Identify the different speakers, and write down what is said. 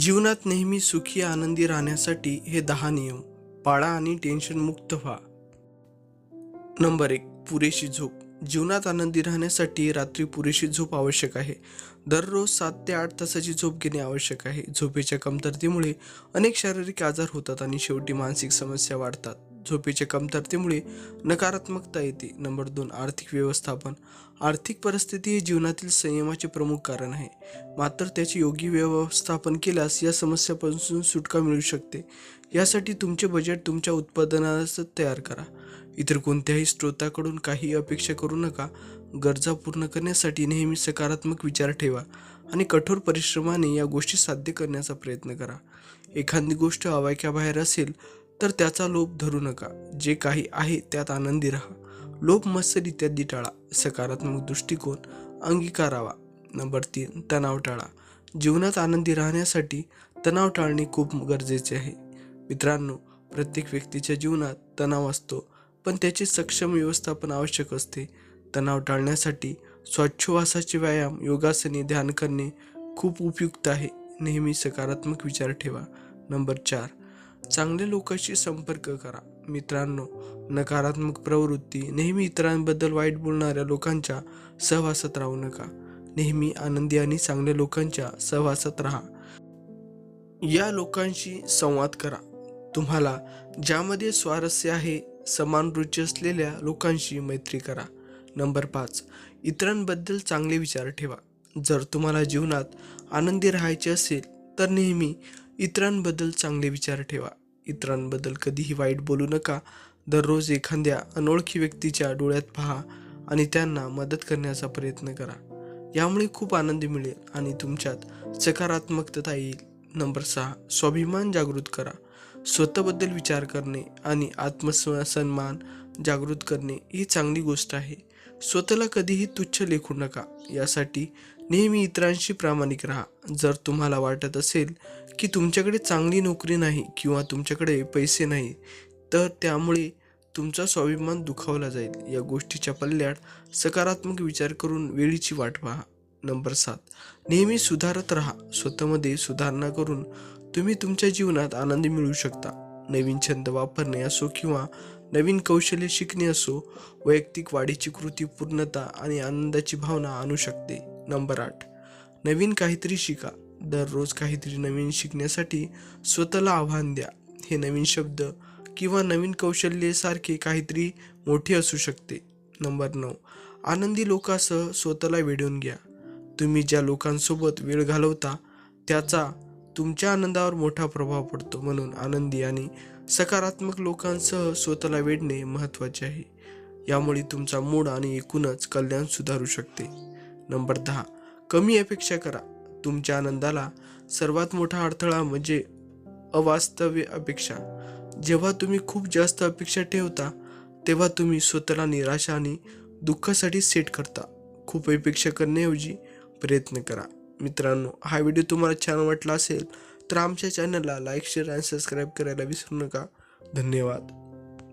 Speaker 1: जीवनात नेहमी सुखी आनंदी राहण्यासाठी हे दहा नियम. पाळा आणि टेन्शन मुक्त व्हा. नंबर एक पुरेशी झोप. जीवनात आनंदी राहण्यासाठी रात्री पुरेशी झोप आवश्यक आहे. दररोज सात ते आठ तासाची झोप घेणे आवश्यक आहे. झोपेच्या कमतरतेमुळे अनेक शारीरिक आजार होतात आणि शेवटी मानसिक समस्या वाढतात. झोपेच्या कमतरतेमुळे नकारात्मकता येते. नंबर दोन आर्थिक व्यवस्थापन. आर्थिक परिस्थिती हे जीवनातील संयमाचे प्रमुख कारण आहे. मात्र त्याचे योग्य व्यवस्थापन केल्यास या समस्यापासून सुटका मिळू शकते. यासाठी तुमचे बजेट तुमच्या उत्पादनास तयार करा. इतर कोणत्याही स्रोताकडून काही अपेक्षा करू नका. गरजा पूर्ण करण्यासाठी नेहमी सकारात्मक विचार ठेवा आणि कठोर परिश्रमाने या गोष्टी साध्य करण्याचा प्रयत्न करा. एखादी गोष्ट आवाक्याबाहेर असेल तर त्याचा लोभ धरू नका. जे काही आहे त्यात आनंदी राहा. लोभ मत्सर इत्यादी टाळा सकारात्मक दृष्टिकोन अंगीकारावा. नंबर तीन तणाव टाळा. जीवनात आनंदी राहण्यासाठी तणाव टाळणे खूप गरजेचे आहे. मित्रांनो प्रत्येक व्यक्तीच्या जीवनात तणाव असतो पण त्याचे सक्षम व्यवस्थापन आवश्यक असते. तणाव टाळण्यासाठी स्वच्छवासाचे व्यायाम योगासने ध्यान करणे खूप उपयुक्त आहे. नेहमी सकारात्मक विचार ठेवा. नंबर चार चांगल्या लोकांशी संपर्क करा. मित्रांनो नकारात्मक प्रवृत्ती नेहमी इतरांबद्दल वाईट बोलणाऱ्या लोकांच्या सहवासात राहू नका. नेहमी आनंदी आणि चांगल्या लोकांच्या सहवासात राहा. या लोकांशी संवाद करा. तुम्हाला ज्यामध्ये स्वारस्य आहे समान रुची असलेल्या लोकांशी मैत्री करा. नंबर पाच इतरांबद्दल चांगले विचार ठेवा. जर तुम्हाला जीवनात आनंदी राहायचे असेल तर नेहमी इतरांबद्दल चांगले विचार ठेवा. इतरांबद्दल कधीही वाईट बोलू नका. दररोज एखाद्या अनोळखी व्यक्तीच्या डोळ्यात पहा आणि त्यांना मदत करण्याचा प्रयत्न करा. यामुळे खूप आनंद मिळेल आणि तुमच्यात सकारात्मकता येईल. नंबर सहा स्वाभिमान जागृत करा. स्वतःबद्दल विचार करणे आणि आत्मसन्मान जागृत करणे ही चांगली गोष्ट आहे. स्वतःला कधीही तुच्छ लेखू नका. यासाठी नेहमी इतरांशी प्रामाणिक राहा. जर तुम्हाला वाटत असेल की तुमच्याकडे चांगली नोकरी नाही किंवा तुमच्याकडे पैसे नाही तर त्यामुळे तुमचा स्वाभिमान दुखावला जाईल. या गोष्टीच्या पल्ल्यात सकारात्मक विचार करून वेळीची वाट पहा. नंबर सात. नेहमी सुधारत राहा. स्वतःमध्ये सुधारणा करून तुम्ही तुमच्या जीवनात आनंद मिळवू शकता. नवीन छंद वापरणे असो किंवा नवीन कौशल्य शिकणे असो वैयक्तिक वाढीची कृती पूर्णता आणि आनंदाची भावना आणू शकते. नंबर आठ. नवीन काहीतरी शिका. दररोज काहीतरी नवीन शिकण्यासाठी स्वतःला आव्हान द्या. हे नवीन शब्द किंवा नवीन कौशल्येसारखे काहीतरी मोठे असू शकते. नंबर नऊ. आनंदी लोकांसह स्वतःला वेढून घ्या. तुम्ही ज्या लोकांसोबत वेळ घालवता त्याचा तुमच्या आनंदावर मोठा प्रभाव पडतो म्हणून आनंदी आणि सकारात्मक लोकांसह स्वतःला वेढणे महत्त्वाचे आहे. यामुळे तुमचा मूड आणि एकूणच कल्याण सुधारू शकते. नंबर दहा. कमी अपेक्षा करा. तुमच्या आनंदाला सर्वात मोठा अडथळा म्हणजे अवास्तव्य अपेक्षा. जेव्हा तुम्ही खूप जास्त अपेक्षा ठेवता तेव्हा तुम्ही स्वतःला निराशा आणि दुःखासाठी सेट करता. खूप अपेक्षा करण्याऐवजी प्रयत्न करा. मित्रांनो हा व्हिडिओ तुम्हाला छान वाटला असेल तर आमच्या चॅनलला लाईक शेअर आणि सबस्क्राईब करायला विसरू नका. धन्यवाद.